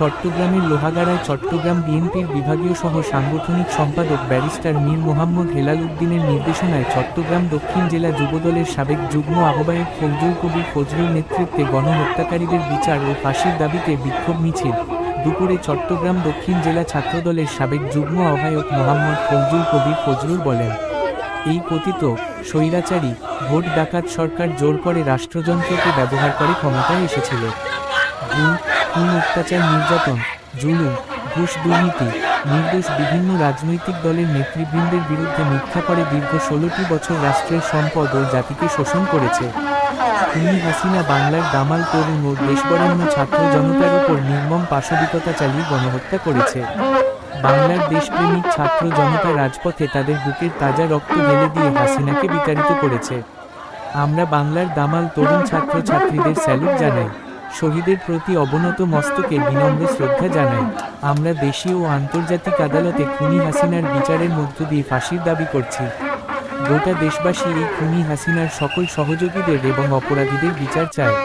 চট্টগ্রামের লোহাগাড়ায় চট্টগ্রাম বিএনপির বিভাগীয় সহ সাংগঠনিক সম্পাদক ব্যারিস্টার মীর মোহাম্মদ হেলাল উদ্দিনের নির্দেশনায় চট্টগ্রাম দক্ষিণ জেলা যুবদলের সাবেক যুগ্ম আহ্বায়ক ফজলুল কবির ফজলুর নেতৃত্বে গণহত্যাকারীদের বিচার ও ফাঁসির দাবিতে বিক্ষোভ মিছিল। দুপুরে চট্টগ্রাম দক্ষিণ জেলা ছাত্রদলের সাবেক যুগ্ম আহ্বায়ক মোহাম্মদ ফজলুল কবির ফজলুল বলেন, এই পতিত স্বৈরাচারী ভোট ডাকাত সরকার জোর করে রাষ্ট্রযন্ত্রকে ব্যবহার করে ক্ষমতায় এসেছিল। খুন অত্যাচার নির্যাতন, জুলুম, ঘুষ দুর্নীতি নির্দোষ বিভিন্ন রাজনৈতিক দলের নেতৃবৃন্দের বিরুদ্ধে মিথ্যা করে দীর্ঘ ষোলোটি বছর রাষ্ট্রের সম্পদ ও জাতিকে শোষণ করেছে। তিনি হাসিনা বাংলার দামাল তরুণ ও দেশবরেণ্য ছাত্র জনতার উপর নির্মম পাশবিকতা চালিয়ে গণহত্যা করেছে। বাংলার দেশপ্রেমিক ছাত্র জনতা রাজপথে তাদের বুকের তাজা রক্ত ঢেলে দিয়ে হাসিনাকে বিতাড়িত করেছে। আমরা বাংলার দামাল তরুণ ছাত্র ছাত্রীদের স্যালুট জানাই। শহীদের প্রতি অবনত মস্তকে বিনম্র শ্রদ্ধা জানাই আমরা দেশীয় ও আন্তর্জাতিক আদালতে খুনি হাসিনার বিচারের মধ্য দিয়ে ফাঁসির দাবি করছি। গোটা দেশবাসী এই খুনি হাসিনার সকল সহযোগীদের এবং অপরাধীদের বিচার চায়।